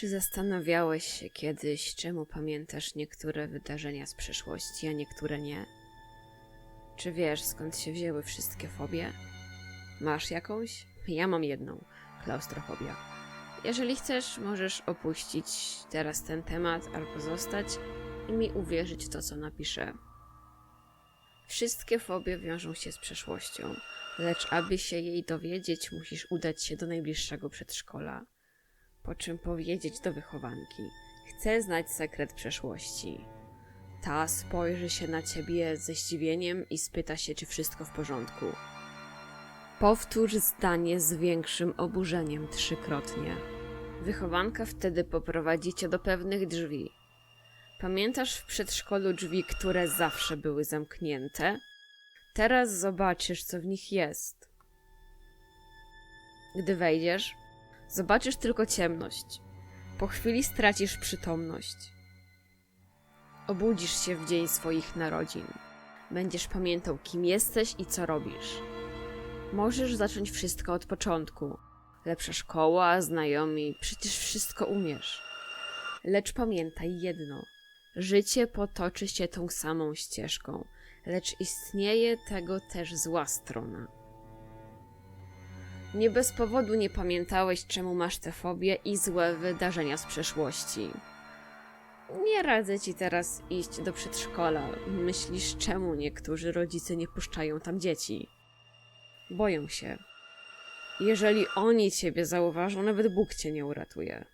Czy zastanawiałeś się kiedyś, czemu pamiętasz niektóre wydarzenia z przeszłości, a niektóre nie? Czy wiesz, skąd się wzięły wszystkie fobie? Masz jakąś? Ja mam jedną klaustrofobia. Jeżeli chcesz, możesz opuścić teraz ten temat albo zostać i mi uwierzyć w to, co napiszę. Wszystkie fobie wiążą się z przeszłością, lecz aby się jej dowiedzieć, musisz udać się do najbliższego przedszkola po czym powiedzieć do wychowanki: Chcę znać sekret przeszłości. Ta spojrzy się na ciebie ze zdziwieniem i spyta się, czy wszystko w porządku. Powtórz zdanie z większym oburzeniem trzykrotnie. Wychowanka wtedy poprowadzi cię do pewnych drzwi. Pamiętasz w przedszkolu drzwi, które zawsze były zamknięte? Teraz zobaczysz, co w nich jest. Gdy wejdziesz, Zobaczysz tylko ciemność. Po chwili stracisz przytomność. Obudzisz się w dzień swoich narodzin. Będziesz pamiętał, kim jesteś i co robisz. Możesz zacząć wszystko od początku. Lepsza szkoła, znajomi, przecież wszystko umiesz. Lecz pamiętaj jedno: życie potoczy się tą samą ścieżką, lecz istnieje tego też zła strona. Nie bez powodu nie pamiętałeś, czemu masz tę fobię i złe wydarzenia z przeszłości. Nie radzę ci teraz iść do przedszkola. Myślisz, czemu niektórzy rodzice nie puszczają tam dzieci? Boją się. Jeżeli oni ciebie zauważą, nawet Bóg cię nie uratuje.